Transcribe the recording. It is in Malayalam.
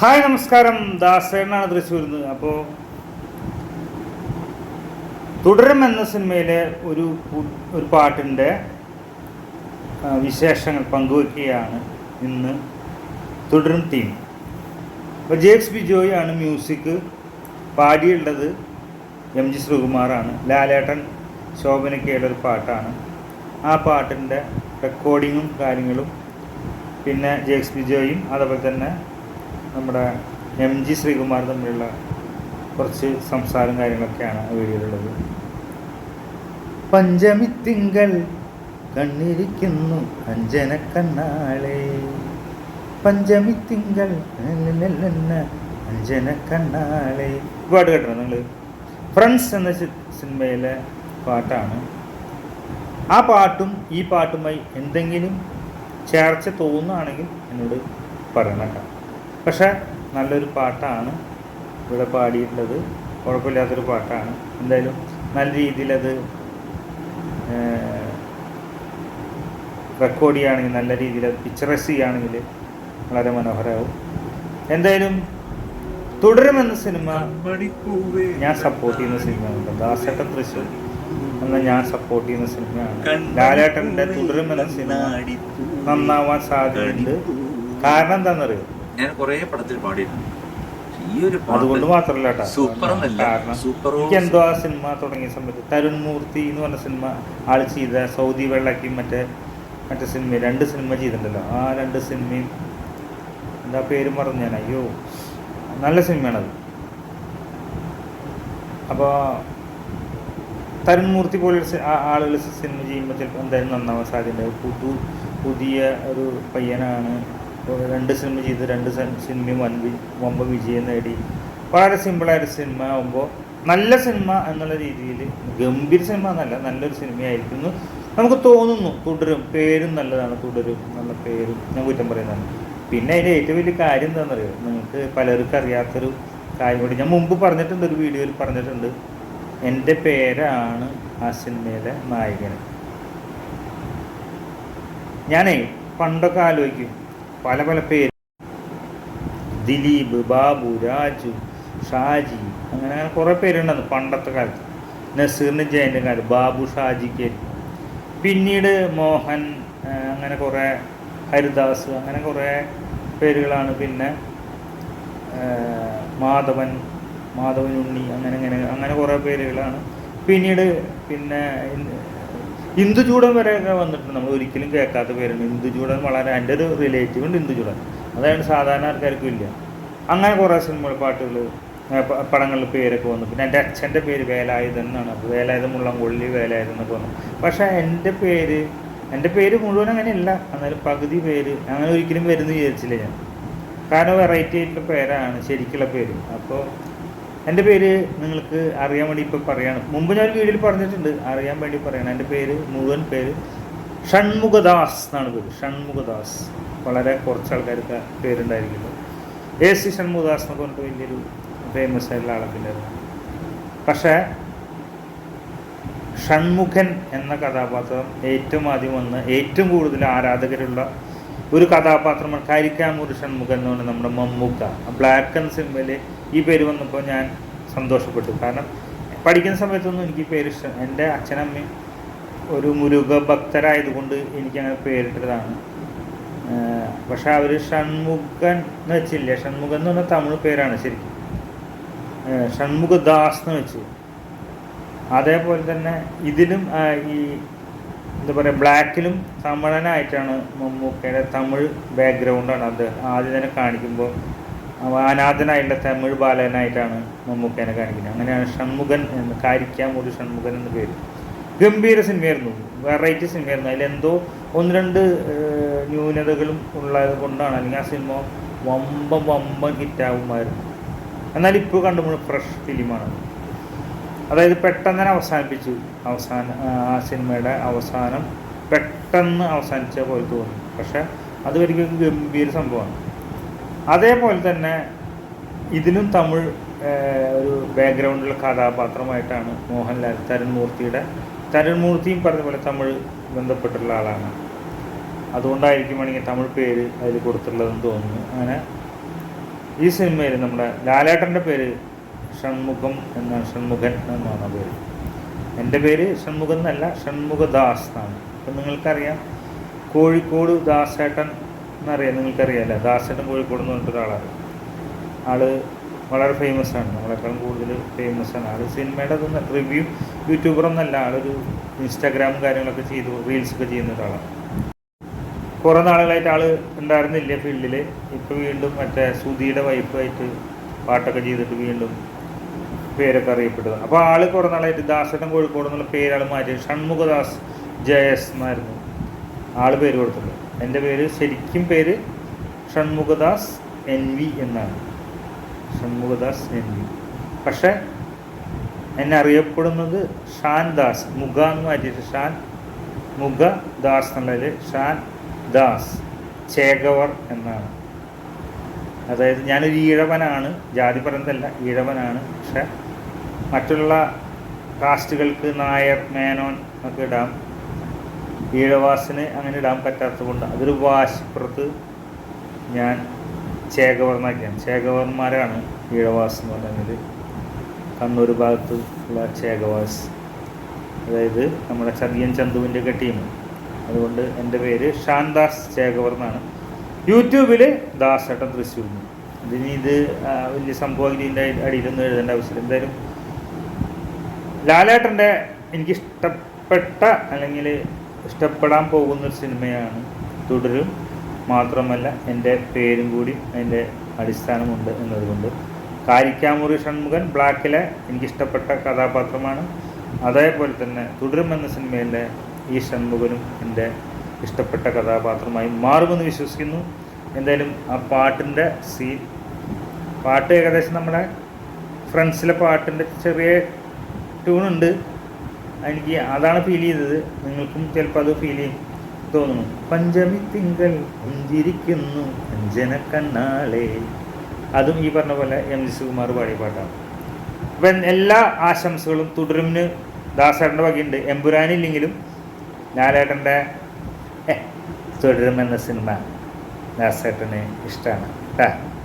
ഹായ് നമസ്കാരം. ദാസേനാണ് തൃശ്ശൂരിൽ നിന്ന് അപ്പോൾ തുടരും എന്ന സിനിമയിലെ ഒരു ഒരു പാട്ടിന്റെ വിശേഷങ്ങൾ പങ്കുവയ്ക്കുകയാണ് ഇന്ന് തുടരും ടീം അപ്പോൾ ബി ജോയ് ആണ് മ്യൂസിക് പാടിയുള്ളത്. എം ജി ശ്രീകുമാറാണ്. ലാലേട്ടൻ ശോഭനയ്ക്കുള്ള ഒരു പാട്ടാണ്. ആ പാട്ടിന്റെ റെക്കോർഡിങ്ങും കാര്യങ്ങളും പിന്നെ ജെ എക്സ് ബി ബിജോയും അതുപോലെ തന്നെ നമ്മുടെ എം ജി ശ്രീകുമാർ തമ്മിലുള്ള കുറച്ച് സംസാരം കാര്യങ്ങളൊക്കെയാണ് വീഡിയോയിലുള്ളത്. പഞ്ചമിത്തിങ്കൾ കണ്ണിരിക്കുന്നു അഞ്ജന കണ്ണാളെ പഞ്ചമിത്തിങ്കൾ അഞ്ജന കണ്ണാളെ പാട്ട് കേട്ടോ നിങ്ങൾ ഫ്രണ്ട്സ് എന്ന സിനിമയിലെ പാട്ടാണ്. ആ പാട്ടും ഈ പാട്ടുമായി എന്തെങ്കിലും ചേർച്ച തോന്നുകയാണെങ്കിൽ എന്നോട് പറയണം കേട്ടോ. പക്ഷേ നല്ലൊരു പാട്ടാണ് ഇവിടെ പാടിയിട്ടുള്ളത്. കുഴപ്പമില്ലാത്തൊരു പാട്ടാണ്. എന്തായാലും നല്ല രീതിയിലത് റെക്കോർഡ് ചെയ്യുകയാണെങ്കിൽ നല്ല രീതിയിൽ അത് പിക്ചറൈസ് ചെയ്യുകയാണെങ്കിൽ വളരെ മനോഹരമാവും. എന്തായാലും തുടരുമെന്ന സിനിമ ഞാൻ സപ്പോർട്ട് ചെയ്യുന്ന സിനിമയാണ് ദാസേട്ടൻ തൃശ്ശൂർ എന്ന ഞാൻ സപ്പോർട്ട് ചെയ്യുന്ന സിനിമയാണ്. ലാലേട്ടന്റെ തുടരുമെന്ന സിനിമ നന്നാവാൻ സാധ്യതയുണ്ട്. കാരണം എന്താണെന്നറിയോ? ഞാൻ കുറേ പടത്തിൽ പാടിയിട്ടുണ്ട്. ഈ ഒരു അതുകൊണ്ട് മാത്രമല്ല സൂപ്പർ എന്നല്ല എന്തോ ആ സിനിമ തുടങ്ങിയ സമയത്ത് തരുൺ മൂർത്തി എന്ന് പറഞ്ഞ സിനിമ ആൾ ചെയ്ത സൗദി വെള്ളക്കും മറ്റേ മറ്റേ സിനിമ രണ്ട് സിനിമ ചെയ്തിട്ടുണ്ടല്ലോ. ആ രണ്ട് സിനിമയും എന്താ പേര് പറഞ്ഞു ഞാൻ. അയ്യോ നല്ല സിനിമയാണത്. അപ്പോൾ തരുൺ മൂർത്തി പോലുള്ള ആളുകൾ സിനിമ ചെയ്യുമ്പോൾ ചിലപ്പോൾ എന്തായാലും നന്നാവാൻ സാധ്യത പുതു പുതിയ ഒരു പയ്യനാണ് രണ്ട് സിനിമ ചെയ്ത് രണ്ട് സിനിമയും വൻ വമ്പ വിജയം നേടി. വളരെ സിമ്പിളായൊരു സിനിമ ആകുമ്പോൾ നല്ല സിനിമ എന്നുള്ള രീതിയിൽ ഗംഭീര സിനിമ എന്നല്ല നല്ലൊരു സിനിമയായിരിക്കുന്നു നമുക്ക് തോന്നുന്നു തുടരും പേരും നല്ലതാണ് തുടരും നല്ല പേരും ഞാൻ കുറ്റം പറയുന്നതാണ്. പിന്നെ അതിന്റെ ഏറ്റവും വലിയ കാര്യം എന്താണെന്നറിയോ? നിങ്ങൾക്ക് പലർക്കും അറിയാത്തൊരു കാര്യം കൂടി. ഞാൻ മുമ്പ് പറഞ്ഞിട്ടുണ്ട് ഒരു വീഡിയോയിൽ പറഞ്ഞിട്ടുണ്ട്. എന്റെ പേരാണ് ആ സിനിമയിലെ നായകൻ. ഞാനേ പണ്ടൊക്കെ ആലോചിക്കും. പല പല പേര്. ദിലീപ് ബാബു രാജു ഷാജി അങ്ങനെ അങ്ങനെ കുറേ പേരുണ്ടെന്ന് പണ്ടത്തെ കാലത്ത്. നസീറിന് ജയന്റെ കാലം ബാബു ഷാജിക്ക്. പിന്നീട് മോഹൻ അങ്ങനെ കുറേ ഹരിദാസ് അങ്ങനെ കുറേ പേരുകളാണ്. പിന്നെ മാധവൻ മാധവൻ ഉണ്ണി അങ്ങനെ അങ്ങനെ അങ്ങനെ കുറേ പേരുകളാണ്. പിന്നീട് പിന്നെ ഇന്ദുചൂടൻ വരെയൊക്കെ വന്നിട്ടുണ്ട്. നമ്മൾ ഒരിക്കലും കേൾക്കാത്ത പേരുണ്ട്. ഇന്ദുചൂടൻ വളരെ എന്റെ ഒരു റിലേറ്റീവ് ഉണ്ട് ഇന്ദുചൂടൻ അതായത് സാധാരണ ആൾക്കാർക്കും ഇല്ല. അങ്ങനെ കുറേ സിനിമകൾ പാട്ടുകൾ പടങ്ങളിൽ പേരൊക്കെ വന്നു. പിന്നെ എന്റെ അച്ഛന്റെ പേര് വേലായുധൻ എന്നാണ്. അപ്പോൾ വേലായുധം മുള്ളംകൊള്ളി വേലായുധം എന്നൊക്കെ വന്നു. പക്ഷേ എന്റെ പേര് എന്റെ പേര് മുഴുവൻ അങ്ങനെയല്ല എന്നാലും പകുതി പേര് അങ്ങനെ ഒരിക്കലും വരുന്നു വിചാരിച്ചില്ല ഞാൻ. കാരണം വെറൈറ്റി ആയിട്ടുള്ള പേരാണ് ശരിക്കുള്ള പേര്. അപ്പോൾ എന്റെ പേര് നിങ്ങൾക്ക് അറിയാൻ വേണ്ടി ഇപ്പോൾ പറയണം. മുമ്പ് ഞാൻ വീഡിയോയിൽ പറഞ്ഞിട്ടുണ്ട്. അറിയാൻ വേണ്ടി പറയണം. എന്റെ പേര് മുഴുവൻ പേര് ഷൺമുഖദാസ് എന്നാണ് പേര്. ഷൺമുഖദാസ്. വളരെ കുറച്ച് ആൾക്കാർക്ക് പേരുണ്ടായിരിക്കുന്നത് എ സി ഷൺമുഖദാസ് എന്നൊക്കെ പറഞ്ഞിട്ട് വലിയൊരു ഫേമസ് ആയിട്ടുള്ള ആളൊക്കെ പക്ഷേ ഷൺമുഖൻ എന്ന കഥാപാത്രം ഏറ്റവും ആദ്യം വന്ന് ഏറ്റവും കൂടുതൽ ആരാധകരുള്ള ഒരു കഥാപാത്രമാണ് കരിക്കാമൂർ ഷൺമുഖൻ എന്ന് പറഞ്ഞാൽ നമ്മുടെ മമ്മൂക്ക. ബ്ലാക്ക് ആൻഡ് സിനിമയിൽ ഈ പേര് വന്നപ്പോൾ ഞാൻ സന്തോഷപ്പെട്ടു. കാരണം പഠിക്കുന്ന സമയത്തൊന്നും എനിക്ക് പേര് ഇഷ്ടം. എന്റെ അച്ഛനമ്മയും ഒരു മുരുക ഭക്തരായതുകൊണ്ട് എനിക്കങ്ങനെ പേരിട്ടതാണ്. പക്ഷേ അവർ ഷൺമുഖൻ എന്ന് വെച്ചില്ല? ഷൺമുഖൻ എന്ന് പറഞ്ഞാൽ തമിഴ് പേരാണ് ശരിക്കും. ഷൺമുഖദാസ് എന്ന് വെച്ചു. അതേപോലെ തന്നെ ഇതിലും ഈ എന്താ പറയുക ബ്ലാക്കിലും തമിഴനായിട്ടാണ് മമ്മൂക്കയുടെ തമിഴ് ബാക്ക്ഗ്രൗണ്ടാണ് അത് ആദ്യം തന്നെ കാണിക്കുമ്പോൾ അവ അനാഥനായിട്ടുള്ള തമിഴ് ബാലനായിട്ടാണ് മമ്മൂക്കേനെ കാണിക്കുന്നത്. അങ്ങനെയാണ് ഷൺമുഖൻ എന്ന് കാരിക്കാമൂടി ഷൺമുഖൻ എന്ന് പേര്. ഗംഭീര സിനിമയായിരുന്നു. വെറൈറ്റി സിനിമയായിരുന്നു. അതിലെന്തോ ഒന്ന് രണ്ട് ന്യൂനതകളും ഉള്ളത് കൊണ്ടാണ്. അല്ലെങ്കിൽ ആ സിനിമ വമ്പം വമ്പം ഹിറ്റാകുമായിരുന്നു. എന്നാൽ ഇപ്പോൾ കണ്ടുമ്പോൾ ഫ്രഷ് ഫിലിമാണ് അതായത് പെട്ടെന്ന് തന്നെ അവസാനിപ്പിച്ചു. അവസാന ആ സിനിമയുടെ അവസാനം പെട്ടെന്ന് അവസാനിച്ച പോലെ തോന്നി. പക്ഷേ അത് ഒരിക്കലും ഗംഭീര സംഭവമാണ്. അതേപോലെ തന്നെ ഇതിലും തമിഴ് ഒരു ബാക്ക്ഗ്രൗണ്ടിലുള്ള കഥാപാത്രമായിട്ടാണ് മോഹൻലാൽ തരുൺ മൂർത്തിയുടെ തരുൺ മൂർത്തിയും പറഞ്ഞ പോലെ തമിഴ് ബന്ധപ്പെട്ടുള്ള ആളാണ്. അതുകൊണ്ടായിരിക്കും വേണമെങ്കിൽ തമിഴ് പേര് അതിൽ കൊടുത്തിട്ടുള്ളതെന്ന് തോന്നുന്നു. അങ്ങനെ ഈ സിനിമയിൽ നമ്മുടെ ലാലേട്ടന്റെ പേര് ഷൺമുഖം എന്നാണ് ഷൺമുഖൻ എന്നാണ് പേര്. എന്റെ പേര് ഷൺമുഖം എന്നല്ല ഷൺമുഖദാസ് എന്നാണ്. അപ്പം നിങ്ങൾക്കറിയാം കോഴിക്കോട് ദാസേട്ടൻ എന്നറിയാം നിങ്ങൾക്കറിയാമല്ലോ ദാസേട്ടൻ കോഴിക്കോട് എന്ന് പറഞ്ഞിട്ട് ഒരാളാണ് ആൾ വളരെ ഫേമസ് ആണ്. നമ്മളെക്കാളും കൂടുതൽ ഫേമസ് ആണ്. ആൾ സിനിമയുടെ അതൊന്നും റിവ്യൂ യൂട്യൂബർ ഒന്നല്ല ആളൊരു ഇൻസ്റ്റാഗ്രാമും കാര്യങ്ങളൊക്കെ ചെയ്തു റീൽസൊക്കെ ചെയ്യുന്ന ഒരാളാണ്. കുറേ നാളുകളായിട്ട് ആൾ ഉണ്ടായിരുന്നില്ല ഫീൽഡിൽ ഇപ്പോൾ വീണ്ടും മറ്റേ സുധിയുടെ വൈഫായിട്ട് പാട്ടൊക്കെ ചെയ്തിട്ട് വീണ്ടും പേരൊക്കെ അറിയപ്പെട്ടത് അപ്പോൾ ആൾ കുറേ നാളായിട്ട് ദാസേട്ടൻ കോഴിക്കോട് എന്നുള്ള പേരാൾ മാറ്റി. ഷൺമുഖദാസ് ജയസ് എന്നായിരുന്നു ആൾ പേര് കൊടുത്തത് എന്റെ പേര് ശരിക്കും പേര് ഷൺമുഖദാസ് എൻ വി എന്നാണ്. Shanmukhadas N V. പക്ഷേ എന്നെ അറിയപ്പെടുന്നത് ഷാൻ ദാസ് മുഖ എന്ന് മാറ്റിയിട്ട് ഷാൻ മുഖ ദാസ് എന്നുള്ളതിൽ ഷാൻ ദാസ് ചേകവർ എന്നാണ്. അതായത് ഞാനൊരു ഈഴവനാണ് ജാതി പറഞ്ഞതല്ല ഈഴവനാണ്. പക്ഷെ മറ്റുള്ള കാസ്റ്റുകൾക്ക് നായർ മേനോൻ ഒക്കെ ഇടാം. ഈഴവാസിന് അങ്ങനെ ഇടാൻ പറ്റാത്തത് കൊണ്ട് അതൊരു വാശിപ്പുറത്ത് ഞാൻ ചേകവർമാക്കിയാണ് ചേകവർമാരാണ് ഈഴവാസ് എന്ന് പറയുന്നത്. കണ്ണൂർ ഭാഗത്ത് ഉള്ള ചേകവാസ് അതായത് നമ്മുടെ ചതിയൻ ചന്തുവിന്റെ ഒക്കെ ടീം അതുകൊണ്ട് എന്റെ പേര് ഷാൻദാസ് ചേകവർ എന്നാണ് യൂട്യൂബിൽ ദാസേട്ടൻ തൃശ്ശൂർ ഇതിന് ഇത് വലിയ സംഭവം ഇതിന്റെ അടിയിലൊന്നും എഴുതേണ്ട ആവശ്യമില്ല. എന്തായാലും ലാലേട്ടന്റെ എനിക്കിഷ്ടപ്പെട്ട അല്ലെങ്കിൽ ഇഷ്ടപ്പെടാൻ പോകുന്ന സിനിമയാണ് തുടരും. മാത്രമല്ല എന്റെ പേരും കൂടി അതിന്റെ അടിസ്ഥാനമുണ്ട് എന്നതുകൊണ്ട്. കാരിക്കാമുറി ഷൺമുഖൻ ബ്ലാക്കിലെ എനിക്കിഷ്ടപ്പെട്ട കഥാപാത്രമാണ്. അതേപോലെ തന്നെ തുടരും എന്ന സിനിമയിലെ ഈ ഷൺമുഖനും എന്റെ ഇഷ്ടപ്പെട്ട കഥാപാത്രമായി മാറുമെന്ന് വിശ്വസിക്കുന്നു. എന്തായാലും ആ പാട്ടിന്റെ സീൻ പാട്ട് ഏകദേശം നമ്മുടെ ഫ്രണ്ട്സിലെ പാട്ടിന്റെ ചെറിയ ട്യൂണുണ്ട്. എനിക്ക് അതാണ് ഫീൽ ചെയ്തത്. നിങ്ങൾക്കും ചിലപ്പോൾ അത് ഫീൽ ചെയ്യും. തോന്നുന്നു. പഞ്ചമി തിങ്കൾ പുഞ്ചിരിക്കുന്നു അഞ്ജന കണ്ണാളെ. അതും ഈ പറഞ്ഞ പോലെ എം ജി സുകുമാർ പാടിയ പാട്ടാണ്. അപ്പം എല്ലാ ആശംസകളും തുടരുമിന് ദാസേട്ടന്റെ വകയുണ്ട്. എമ്പുരാനില്ലെങ്കിലും ലാലേട്ടന്റെ തുടരും എന്ന സിനിമ ദാസേട്ടന് ഇഷ്ടമാണ് കേട്ടോ